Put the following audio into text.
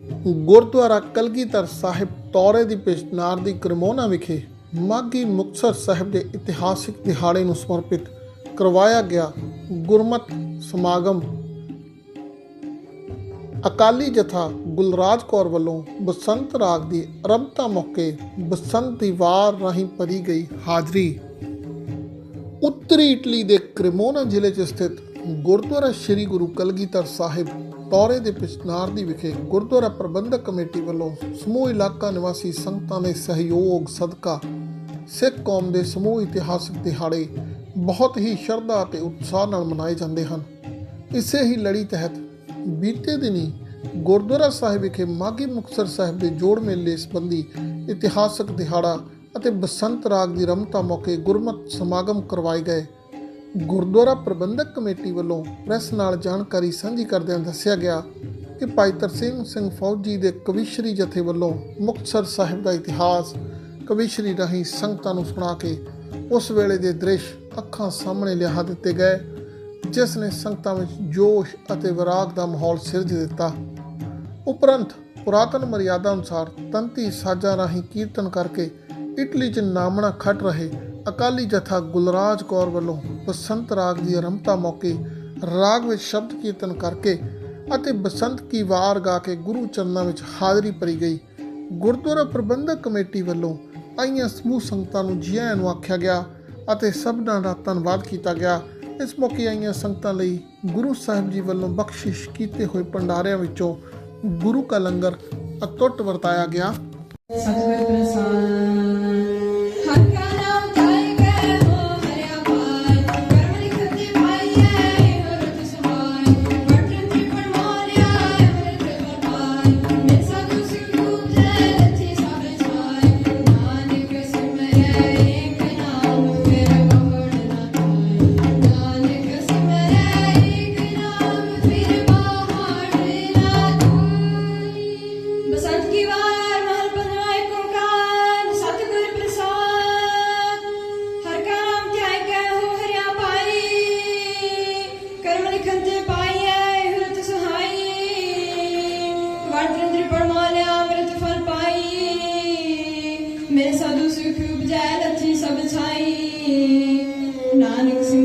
ਗੁਰਦੁਆਰਾ ਕਲਗੀਧਰ ਸਾਹਿਬ ਤੌਰੇ ਦੀ ਪਿਛਨਾਰ ਦੀ ਕਰਮੋਨਾ ਵਿਖੇ ਮਾਗੀ ਮੁਕਤਸਰ ਸਾਹਿਬ ਦੇ ਇਤਿਹਾਸਿਕ ਦਿਹਾੜੇ ਨੂੰ ਸਮਰਪਿਤ ਕਰਵਾਇਆ ਗਿਆ ਗੁਰਮਤ ਸਮਾਗਮ। ਅਕਾਲੀ ਜਥਾ ਗੁਲਰਾਜ ਕੌਰ ਵੱਲੋਂ ਬਸੰਤ ਰਾਗ ਦੀ ਆਰੰਭਤਾ ਮੌਕੇ ਬਸੰਤ ਦੀ ਵਾਰ ਰਾਹੀਂ ਭਰੀ ਗਈ ਹਾਜ਼ਰੀ। ਉੱਤਰੀ ਇਟਲੀ ਦੇ ਕ੍ਰੇਮੋਨਾ ਜ਼ਿਲ੍ਹੇ 'ਚ ਸਥਿਤ ਗੁਰਦੁਆਰਾ ਸ੍ਰੀ ਗੁਰੂ ਕਲਗੀਧਰ ਸਾਹਿਬ ਤੌਰੇ ਦੇ ਪਿਛਨਾਰ ਦੀ ਵਿਖੇ ਗੁਰਦੁਆਰਾ ਪ੍ਰਬੰਧਕ ਕਮੇਟੀ ਵੱਲੋਂ ਸਮੂਹ ਇਲਾਕਾ ਨਿਵਾਸੀ ਸੰਗਤਾਂ ਦੇ ਸਹਿਯੋਗ ਸਦਕਾ ਸਿੱਖ ਕੌਮ ਦੇ ਸਮੂਹ ਇਤਿਹਾਸਕ ਦਿਹਾੜੇ ਬਹੁਤ ਹੀ ਸ਼ਰਧਾ ਅਤੇ ਉਤਸ਼ਾਹ ਨਾਲ ਮਨਾਏ ਜਾਂਦੇ ਹਨ। ਇਸੇ ਹੀ ਲੜੀ ਤਹਿਤ ਬੀਤੇ ਦਿਨੀ ਗੁਰਦੁਆਰਾ ਸਾਹਿਬ ਵਿਖੇ ਮਾਗੀ ਮੁਕਤਸਰ ਸਾਹਿਬ ਦੇ ਜੋੜ ਮੇਲੇ ਸੰਬੰਧੀ ਇਤਿਹਾਸਕ ਦਿਹਾੜਾ ਅਤੇ ਬਸੰਤ ਰਾਗ ਦੀ ਰਮਤਾ ਮੌਕੇ ਗੁਰਮਤ ਸਮਾਗਮ ਕਰਵਾਏ ਗਏ। ਗੁਰਦੁਆਰਾ ਪ੍ਰਬੰਧਕ ਕਮੇਟੀ ਵੱਲੋਂ ਪ੍ਰੈਸ ਨਾਲ ਜਾਣਕਾਰੀ ਸਾਂਝੀ ਕਰਦਿਆਂ ਦੱਸਿਆ ਗਿਆ ਕਿ ਭਾਈ ਤਰਸੇਮ ਸਿੰਘ ਫੌਜੀ ਦੇ ਕਵਿਸ਼ਰੀ ਜਥੇ ਵੱਲੋਂ ਮੁਕਤਸਰ ਸਾਹਿਬ ਦਾ ਇਤਿਹਾਸ, ਕਵਿਸ਼ਰੀ ਰਾਹੀਂ ਸੰਗਤਾਂ ਨੂੰ ਸੁਣਾ ਕੇ ਉਸ ਵੇਲੇ ਦੇ ਦ੍ਰਿਸ਼ ਅੱਖਾਂ ਸਾਹਮਣੇ ਲਿਆ ਦਿੱਤੇ ਗਏ, ਜਿਸ ਨੇ ਸੰਗਤਾਂ ਵਿੱਚ ਜੋਸ਼ ਅਤੇ ਵਿਰਾਗ ਦਾ ਮਾਹੌਲ ਸਿਰਜ ਦਿੱਤਾ। ਉਪਰੰਤ ਪੁਰਾਤਨ ਮਰਿਆਦਾ ਅਨੁਸਾਰ ਤੰਤੀ ਸਾਜ਼ਾਂ ਰਾਹੀਂ ਕੀਰਤਨ ਕਰਕੇ ਇਟਲੀ 'ਚ ਨਾਮਣਾ ਖੱਟ ਰਹੇ ਅਕਾਲੀ ਜਥਾ ਗੁਲਰਾਜ ਕੌਰ ਵੱਲੋਂ ਬਸੰਤ ਰਾਗ ਦੀ ਆਰੰਭਤਾ ਮੌਕੇ ਰਾਗ ਵਿੱਚ ਸ਼ਬਦ ਕੀਰਤਨ ਕਰਕੇ ਅਤੇ ਬਸੰਤ ਕੀ ਵਾਰ ਗਾ ਕੇ ਗੁਰੂ ਚਰਨਾਂ ਵਿੱਚ ਹਾਜ਼ਰੀ ਭਰੀ ਗਈ। ਗੁਰਦੁਆਰਾ ਪ੍ਰਬੰਧਕ ਕਮੇਟੀ ਵੱਲੋਂ ਆਈਆਂ ਸਮੂਹ ਸੰਗਤਾਂ ਨੂੰ ਜੀ ਆਇਆਂ ਨੂੰ ਆਖਿਆ ਗਿਆ ਅਤੇ ਸਭਨਾਂ ਦਾ ਧੰਨਵਾਦ ਕੀਤਾ ਗਿਆ। ਇਸ ਮੌਕੇ ਆਈਆਂ ਸੰਗਤਾਂ ਲਈ ਗੁਰੂ ਸਾਹਿਬ ਜੀ ਵੱਲੋਂ ਬਖਸ਼ਿਸ਼ ਕੀਤੇ ਹੋਏ ਭੰਡਾਰਿਆਂ ਵਿੱਚੋਂ ਗੁਰੂ ਕਾ ਲੰਗਰ ਅਤੁੱਟ ਵਰਤਾਇਆ ਗਿਆ। ਸਤਿਗੁਰ ਪ੍ਰਸਾਦ। ਮੈਂ ਸਾਧੂ ਸੁਖ ਉਪਜੈ ਲੱਥੀ ਸਭ ਛਾਈ। ਨਾਨਕ ਸਿਮਰੈ